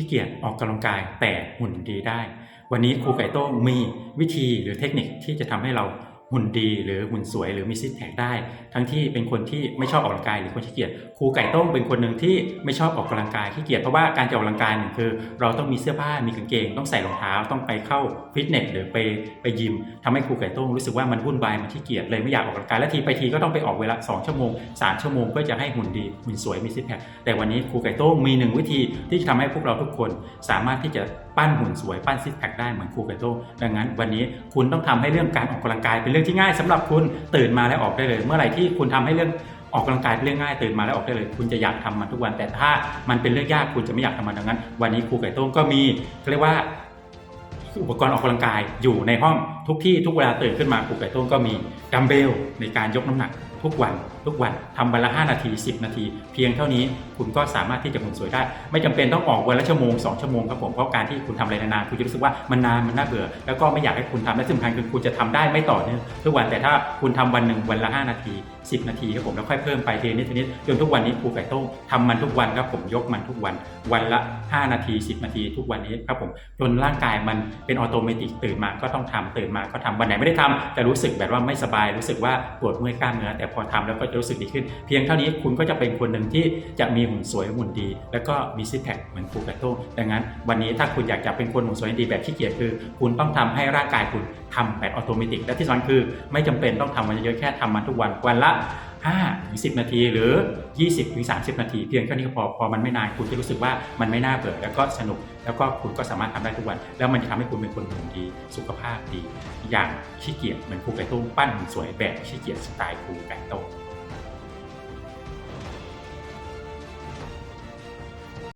ขี้เกียจออกกำลังกายแต่หุ่นดีได้ วันนี้ครูไก่โต้มีวิธีหรือเทคนิคที่จะทำให้เรา หุ่นดีหรือหุ่นสวยหรือมีซิกแพคได้ ทั้งที่เป็นคนที่ไม่ชอบออกกำลังกายหรือคนขี้เกียจครูไก่ต้งเป็นคนหนึ่งที่ไม่ชอบออกกำลังกายขี้เกียจเพราะว่าการจะออกกำลังกายหนึ่งคือ เราต้องมีเสื้อผ้ามีกางเกง ต้องใส่รองเท้าต้องไปเข้าฟิตเนสหรือไปไปยิมทำให้ครูไก่ต้งรู้สึกว่ามันวุ่นวายมันขี้เกียจเลยไม่อยากออกกำลังกายและทีไปทีก็ต้องไปออกเวลา2ชั่วโมง3ชั่วโมงเพื่อจะให้หุ่นดีหุ่นสวยมีซิกแพคแต่วันนี้ครูไก่ต้งมีหนึ่งวิธีที่จะทำให้พวกเราทุกคนสามารถที่จะปั้นหุ่นสวยปั้นซิกแพคได้เหมือนครูไก่ต้งดังนั้น วันนี้คุณต้องทำให้เรื่องการออกกำลังกายเป็นเรื่องที่ง่ายสำหรับคุณตื่นมาแล้วออกได้เลย เมื่อไหร่ที่คุณทำให้เรื่องออกกำลังกายเป็นเรื่องง่ายตื่นมาแล้วออกได้เลย คุณจะอยากทำมันทุกวัน แต่ถ้ามันเป็นเรื่องยากคุณจะไม่อยากทำมันดังนั้น วันนี้ครูไก่ต้งก็มีเรียกว่าอุปกรณ์ออกกำลังกายอยู่ในห้องทุกที่ทุกเวลาตื่นขึ้นมาครูไก่ต้งก็มีดัมเบลในการยกน้ำหนัก ทุกวันทุกวันทำวันละ 5 นาที 10 นาที เพียงเท่านี้คุณก็สามารถที่จะหุ่นสวยได้ ไม่จำเป็นต้องออกวันละชั่วโมง 2 ชั่วโมงครับผมเพราะการที่คุณทำอะไรนานๆคุณจะรู้สึกว่ามันนานมันน่าเบื่อ แล้วก็ไม่อยากให้คุณทำและสำคัญคือคุณจะทำได้ไม่ต่อเนื่องทุกวันแต่ถ้าคุณทำวันหนึ่งวันละ 5 นาที 10 นาทีครับผมแล้วค่อยเพิ่มไปทีละนิดทนิดจนทุกวันนี้ครูไก่โต้งทำมันทุกวันครับผมยกมันทุกวัน วันละ 5 นาที 10 นาที ทุกวันนี้ครับผมจนร่างกายมันเป็นออโตเมติกตื่นมาก็ต้องทำตื่นมาก็ทำวันไหนไม่ได้ทำจะรู้สึกแบบว่าไม่สบายรู้สึกว่าปวดเมื่อยกล้ามเนื้อแต่พอทำแล้วก็จะรู้สึกดีขึ้น เพียงเท่านี้คุณก็จะเป็นคนหนึ่งที่จะมีหุ่นสวยหุ่นดี แล้วก็มีซิกแพคเหมือนครูไก่โต้งดังนั้น วันนี้ถ้าคุณอยากจะเป็นคนหุ่นสวยดีแบบขี้เกียจคือ คุณต้องทำให้ร่างกายคุณทำแบบออโตเมติกและที่สำคัญคือ ไม่จำเป็นต้องทำมันเยอะแค่ทำมันทุกวันวันละ 5ถึง10 นาที หรือ 20ถึง30 นาที เพียงแค่นี้ก็พอพอมันไม่นานคุณจะรู้สึกว่ามันไม่น่าเบื่อแล้วก็สนุก แล้วก็คุณก็สามารถทำได้ทุกวัน แล้วมันจะทำให้คุณเป็นคนหุ่นดีสุขภาพดี อย่างขี้เกียจเหมือนครูไก่โต้งปั้นสวยแบบขี้เกียจสไตล์ครูไก่โต้ง